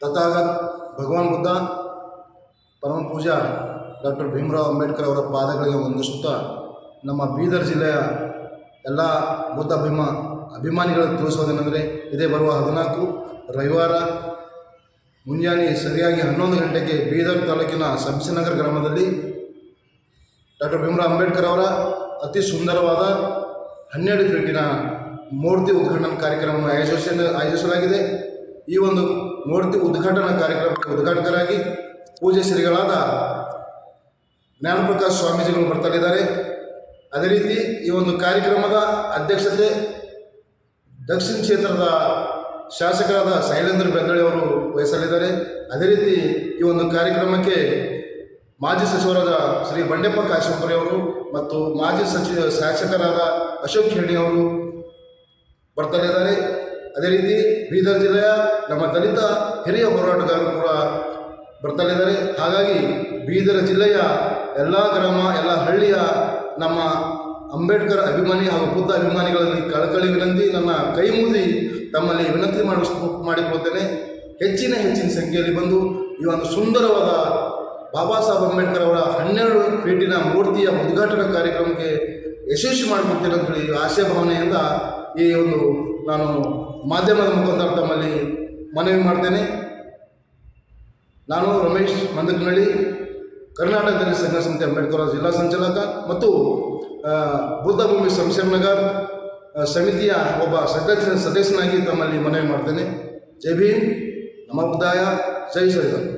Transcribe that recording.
ತಥಾಗತ್ ಭಗವಾನ್ ಬುದ್ಧ, ಪರಮ ಪೂಜಾ ಡಾಕ್ಟರ್ ಭೀಮರಾವ್ ಅಂಬೇಡ್ಕರ್ ಅವರ ಪಾದಗಳಿಗೆ ವಂದಿಸುತ್ತಾ ನಮ್ಮ ಬೀದರ್ ಜಿಲ್ಲೆಯ ಎಲ್ಲ ಬುದ್ಧ ಅಭಿಮಾ ಅಭಿಮಾನಿಗಳಿಗೆ ತಿಳಿಸೋದೇನೆಂದರೆ ಇದೇ ಬರುವ ಹದಿನಾಲ್ಕು ರವಿವಾರ ಮುಂಜಾನೆ ಸರಿಯಾಗಿ ಹನ್ನೊಂದು ಗಂಟೆಗೆ ಬೀದರ್ ತಾಲೂಕಿನ ಸಂಸನಗರ ಗ್ರಾಮದಲ್ಲಿ ಡಾಕ್ಟರ್ ಭೀಮರಾವ್ ಅಂಬೇಡ್ಕರ್ ಅವರ ಅತಿ ಸುಂದರವಾದ ಹನ್ನೆರಡು ಫೀಟಿನ ಮೂರ್ತಿ ಉದ್ಘಾಟನಾ ಕಾರ್ಯಕ್ರಮವನ್ನು ಆಯೋಜಿಸ, ಆಯೋಜಿಸಲಾಗಿದೆ. ಈ ಒಂದು ಮೂರ್ತಿ ಉದ್ಘಾಟನಾ ಕಾರ್ಯಕ್ರಮಕ್ಕೆ ಉದ್ಘಾಟಕರಾಗಿ ಪೂಜೆ ಶ್ರೀಗಳಾದ ಜ್ಞಾನಪ್ರಕಾಶ್ ಸ್ವಾಮೀಜಿಗಳು ಬರ್ತಾಲಿದ್ದಾರೆ. ಅದೇ ರೀತಿ ಈ ಒಂದು ಕಾರ್ಯಕ್ರಮದ ಅಧ್ಯಕ್ಷತೆ ದಕ್ಷಿಣ ಕ್ಷೇತ್ರದ ಶಾಸಕರಾದ ಶೈಲೇಂದ್ರ ಬೆಂಗಳಿ ಅವರು ವಹಿಸಲಿದ್ದಾರೆ. ಅದೇ ರೀತಿ ಈ ಒಂದು ಕಾರ್ಯಕ್ರಮಕ್ಕೆ ಮಾಜಿ ಸಚಿವರಾದ ಶ್ರೀ ಬಂಡೆಪ್ಪ ಕಾಶಂಪುರಿ ಅವರು ಮತ್ತು ಮಾಜಿ ಸಚಿವ ಶಾಸಕರಾದ ಅಶೋಕ್ ಖೇಣಿ ಅವರು ಬರ್ತಾಲಿದ್ದಾರೆ. ಅದೇ ರೀತಿ ಬೀದರ್ ಜಿಲ್ಲೆಯ ನಮ್ಮ ದಲಿತ ಹಿರಿಯ ಹೋರಾಟಗಾರರು ಕೂಡ ಬರ್ತಾಲಿದ್ದಾರೆ. ಹಾಗಾಗಿ ಬೀದರ್ ಜಿಲ್ಲೆಯ ಎಲ್ಲ ಗ್ರಾಮ, ಎಲ್ಲ ಹಳ್ಳಿಯ ನಮ್ಮ ಅಂಬೇಡ್ಕರ್ ಅಭಿಮಾನಿ ಹಾಗೂ ಬುದ್ಧ ಅಭಿಮಾನಿಗಳಲ್ಲಿ ಕಳಕಳಿ ವಿನಂತಿ, ನನ್ನ ಕೈ ತಮ್ಮಲ್ಲಿ ವಿನಂತಿ ಮಾಡಿ ಮಾಡಿಕೊಳ್ತೇನೆ. ಹೆಚ್ಚಿನ ಹೆಚ್ಚಿನ ಸಂಖ್ಯೆಯಲ್ಲಿ ಬಂದು ಈ ಒಂದು ಸುಂದರವಾದ ಬಾಬಾ ಸಾಹೇಬ್ ಅಂಬೇಡ್ಕರ್ ಅವರ ಹನ್ನೆರಡು ಫೀಟಿನ ಮೂರ್ತಿಯ ಉದ್ಘಾಟನಾ ಕಾರ್ಯಕ್ರಮಕ್ಕೆ ಯಶಸ್ವಿ ಮಾಡಿಕೊಡ್ತೇನೆ ಅಂತೇಳಿ ಆಶಯ ಭಾವನೆಯಿಂದ ಈ ಒಂದು ನಾನು ಮಾಧ್ಯಮದ ಮುಖಾಂತರ ತಮ್ಮಲ್ಲಿ ಮನವಿ ಮಾಡ್ತೇನೆ. ನಾನು ರಮೇಶ್ ಮಂದಕನಹಳ್ಳಿ, ಕರ್ನಾಟಕದಲ್ಲಿ ಸಂಘ ಸಂಸ್ಥೆ ಅಂಬೇಡ್ಕರ್ ಜಿಲ್ಲಾ ಸಂಚಾಲಕ ಮತ್ತು ಬುದ್ಧಭೂಮಿ ಬುದ್ಧ ನಗರ್ ಸಮಿತಿಯ ಒಬ್ಬ ಸದಸ್ಯ ಸದಸ್ಯನಾಗಿ ತಮ್ಮಲ್ಲಿ ಮನವಿ ಮಾಡ್ತೇನೆ. ಜೈ ಭೀಮ್ ನಮ್ಮ ಉದ್ದಾಯ ಜೈ ಶ್ರೀರಾಮ್.